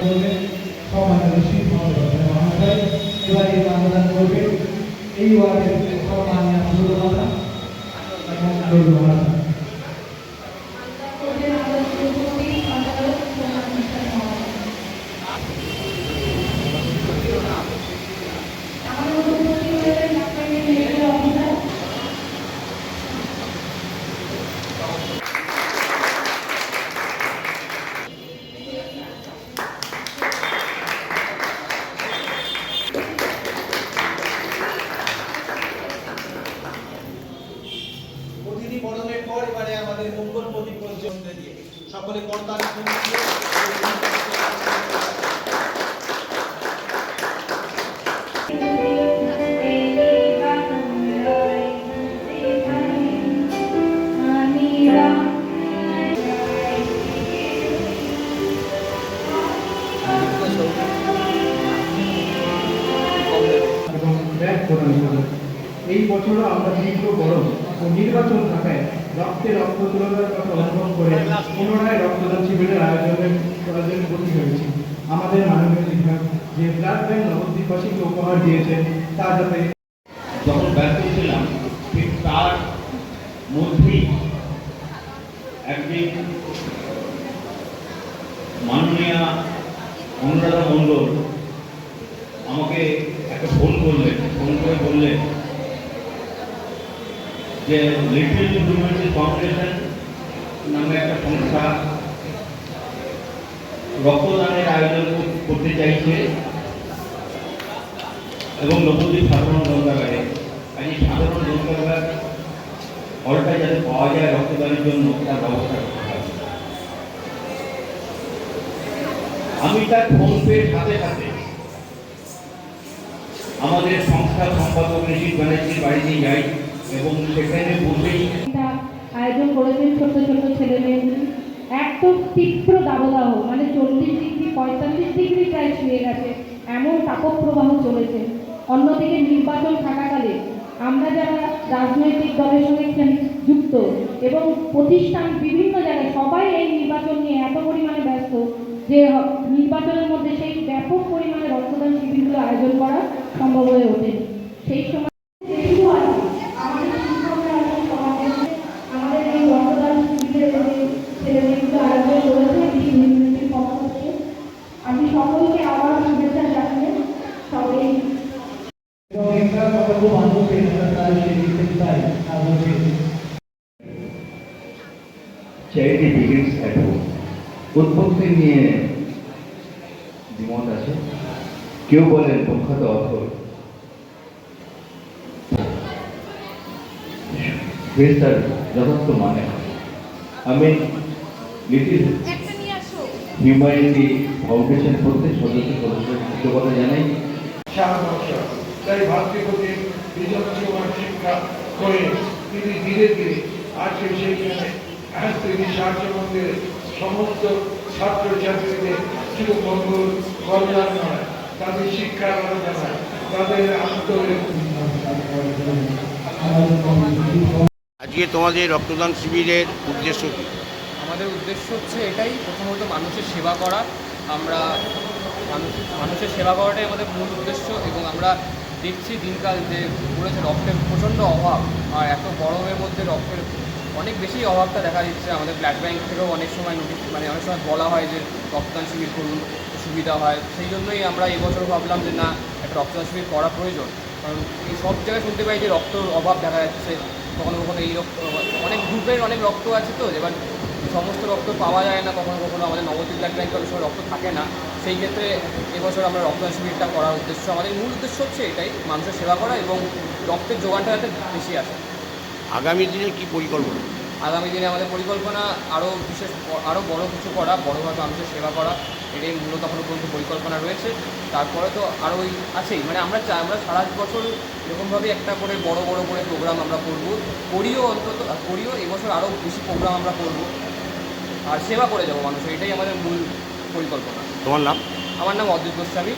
করবে সমাজ নিশ্চিত মহাশয় এবারে বাংলাদান করবে এই ওয়ার্ডের সম্মানীয় আন্দোলন এবং প্রজ্বলন দিয়ে সকলে করল এই বছরও আমরা তীব্র গরম ও নির্বাচন থাকায় রক্তে রক্ত কথা অনুভব করে পুনরায় রক্তদান শিবিরের আয়োজনের করার জন্য হয়েছি। আমাদের মাননীয় বিধায়ক যে ব্লাড ব্যাংক নবদ্বীপবাসীকে উপহার দিয়েছেন তা যাতে যখন ছিলাম, ঠিক তার মধ্যেই একদিন মাননীয়া অনুরাধা মণ্ডল আমাকে একটা ফোন করলেন, ফোন করে বললেন যে লিটল ইউনিভার্সিটি ফাউন্ডেশন নামে একটা সংস্থা রক্তদানের আয়োজন করতে চাইছে এবং নবদ্বীপ সাধারণ গ্রন্থাগারে এই সাধারণ গ্রন্থাগার হলটা যাতে পাওয়া যায় রক্তদানের জন্য, তার ব্যবস্থা আমি তার ফোন পের সাথে সাথে আমাদের সংস্থার সম্পাদক নিশিত ব্যানার্জির বাড়িতে যাই। এবং সেখানে বসেই আয়োজন করেছেন ছোট ছোট ছেলে এক তো তীব্র দাবদাহ মানে চল্লিশ ডিগ্রি, পঁয়তাল্লিশ ডিগ্রি প্রায় ছুঁয়ে গেছে, এমন তাপপ্রবাহ চলেছে। অন্যদিকে নির্বাচন থাকাকালে আমরা যারা রাজনৈতিক দলের সঙ্গে যুক্ত এবং প্রতিষ্ঠান বিভিন্ন জায়গায় সবাই এই নির্বাচন নিয়ে এত পরিমাণে ব্যস্ত যে হ- নির্বাচনের মধ্যে সেই ব্যাপক পরিমাণে রক্তদান শিবিরগুলো আয়োজন করা সম্ভব হয়ে ওঠে সেই সময় যেটুকু আছে, আমাদের শিক্ষকরা এবং সমাজের আমাদের এই রক্তদান শিবিরের যে ছেলেমেয়েগুলো আয়োজন করেছে এই ইউনিভার্সিটির পক্ষ থেকে আমি সকলকে আবার শুভেচ্ছা জানিয়ে সবাই কথা চ্যারিটি বিগিনস অ্যাট হোম উদ্ভক্তি নিয়ে দ্বিমত আছে। কেউ বলেন প্রখ্যাত অথর ফেসার যথার্থ মানে। আমি লিটিল হিউম্যানিটি ফাউন্ডেশন প্রত্যেক সদস্য সদস্যের কৃতজ্ঞতা জানাই। সারবর্ষ তাই ভাতৃপতির বিজয় শিক্ষা করে তিনি ধীরে ধীরে আজকে সেইখানে তিনি সাহায্য মন্দিরের সমস্ত ছাত্রছাত্রীদের শুধু মঙ্গল কল্যাণ নয় তাদের শিক্ষার আলো জানায় তাদের আন্তরিক আজকে তোমাদের রক্তদান শিবিরের উদ্দেশ্য কী? আমাদের উদ্দেশ্য হচ্ছে এটাই প্রথমত মানুষের সেবা করা। আমরা মানুষ মানুষের সেবা করাটাই আমাদের মূল উদ্দেশ্য এবং আমরা দেখছি দিনকাল যে বলেছে রক্তের প্রচণ্ড অভাব আর এত গরমের মধ্যে রক্তের অনেক বেশি অভাবটা দেখা দিচ্ছে। আমাদের ব্লাড ব্যাঙ্ক থেকেও অনেক সময় নোটিশ মানে অনেক সময় বলা হয় যে রক্তদান শিবির করুন, সুবিধা হয়। সেই জন্যই আমরা এবছর ভাবলাম যে না, একটা রক্তদান শিবির করা প্রয়োজন। কারণ এই সব জায়গায় শুনতে পাই যে রক্তর অভাব দেখা যাচ্ছে। কখনো কখনো এই রক্ত, অনেক গ্রুপের অনেক রক্ত আছে তো এবার সমস্ত রক্ত পাওয়া যায় না কখনো কখনো আমাদের নবদ্বীপ ব্লাড ব্যাংকে অনেক সময় রক্ত থাকে না। সেই ক্ষেত্রে এবছর আমরা রক্তদান শিবিরটা করার উদ্দেশ্য আমাদের মূল উদ্দেশ্য হচ্ছে এটাই মানুষের সেবা করা এবং রক্তের যোগানটা যাতে বেশি আসে। আগামী দিনে কি পরিকল্পনা? আগামী দিনে আমাদের পরিকল্পনা আরও বিশেষ আরও বড় কিছু করা বড়ভাবে মানুষের সেবা করা এটাই মূলত এখনও পর্যন্ত পরিকল্পনা রয়েছে। তারপরে তো আরও ওই আছেই মানে আমরা চাই আমরা সারা বছর এরকমভাবে একটা করে বড় বড় করে প্রোগ্রাম আমরা করব। করিও অন্তত করিও এবছর আরও বেশি প্রোগ্রাম আমরা করব। আর সেবা করে যাব মানুষের এটাই আমাদের মূল পরিকল্পনা। তোমার নাম? আমার নাম অদ্বৈত গোস্বামী।